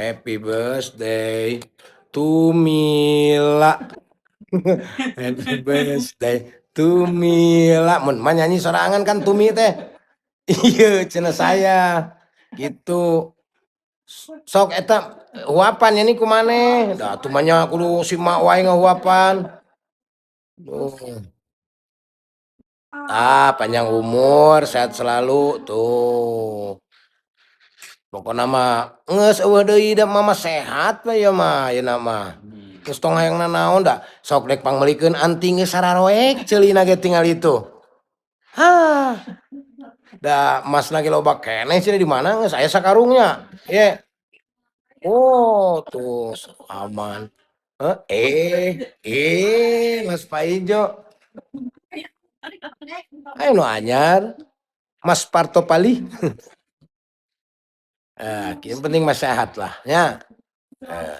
happy birthday to Mila. happy birthday to Mila. Mun mah nyanyi sorangan kan Tumi teh. Iya, cenah saya. Gitu. Sok eta huapan ini kumane? Da tumanya kudu simak wae ngahuapan. Tuh. Ah, panjang umur, sehat selalu tuh. Pokoknya mah geus eueuh deui da mama sehat we ya mah yeuna mah. Geus tong hayang nanaon da sok dek pangmelikeun anting geus sararoek ceulina ge tinggal itu. Hah. Da emasna ge loba keneh cenah di mana geus aya sakarungnya. Ye. Oh, tuh aman. Eh, eh, eh, Mas Paijo. Ayo nu anyar. Mas Parto Pali. Eh, yang penting mas sehat lah ya. Eh.